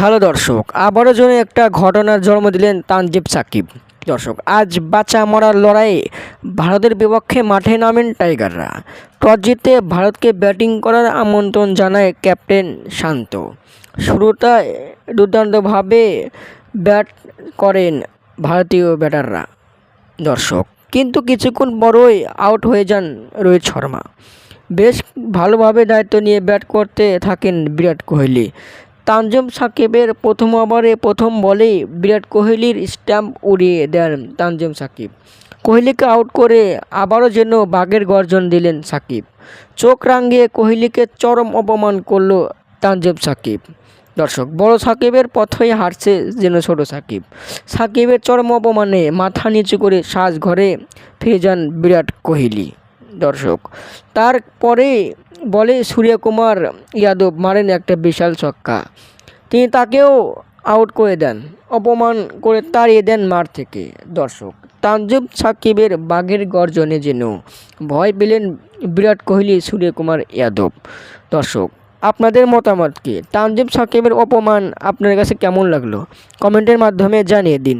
Hello দর্শক। আবারও জন্য একটা ঘটনার জন্ম দিলেন তানজিব সাকিব। দর্শক, আজ বাঁচা মরার লড়াইয়ে ভারতের বিপক্ষে মাঠে নামেন টাইগাররা। টস জিতে ভারতকে ব্যাটিং করার আমন্ত্রণ জানায় ক্যাপ্টেন শান্ত। শুরুটা দুর্দান্তভাবে ব্যাট করেন ভারতীয় ব্যাটাররা। দর্শক, কিন্তু কিছুক্ষণ পরই আউট হয়ে যান রোহিত শর্মা। বেশ ভালোভাবে দায়িত্ব নিয়ে ব্যাট করতে থাকেন বিরাট কোহলি। তানজিম সাকিবের প্রথম ওভারে প্রথম বলেই বিরাট কোহলির স্ট্যাম্প উড়িয়ে দেন তানজম সাকিব। কোহলিকে আউট করে আবারও যেন বাঘের গর্জন দিলেন সাকিব। চোখ রাঙিয়ে কোহলিকে চরম অপমান করল তানজিম সাকিব। দর্শক, বড় সাকিবের পথই হারছে যেন ছোট সাকিব। সাকিবের চরম অপমানে মাথা নিচু করে সাজ ঘরে ফিরে যান বিরাট কোহলি। দর্শক। তারপরে বলে সূর্যকুমার যাদব মারেন একটা বিশাল ছক্কা। তিনি তাকেও আউট করে দেন, অপমান করে তাড়িয়ে দেন মার থেকে। দর্শক তানজুব সাকিবের বাঘের গর্জনে যেন ভয় পেলেন বিরাট কোহলি, সূর্যকুমার যাদব দর্শক, আপনাদের মতামত কি? তানজিব সাকিবের অপমান আপনার কাছে কেমন লাগল? কমেন্টের মাধ্যমে জানিয়ে দিন।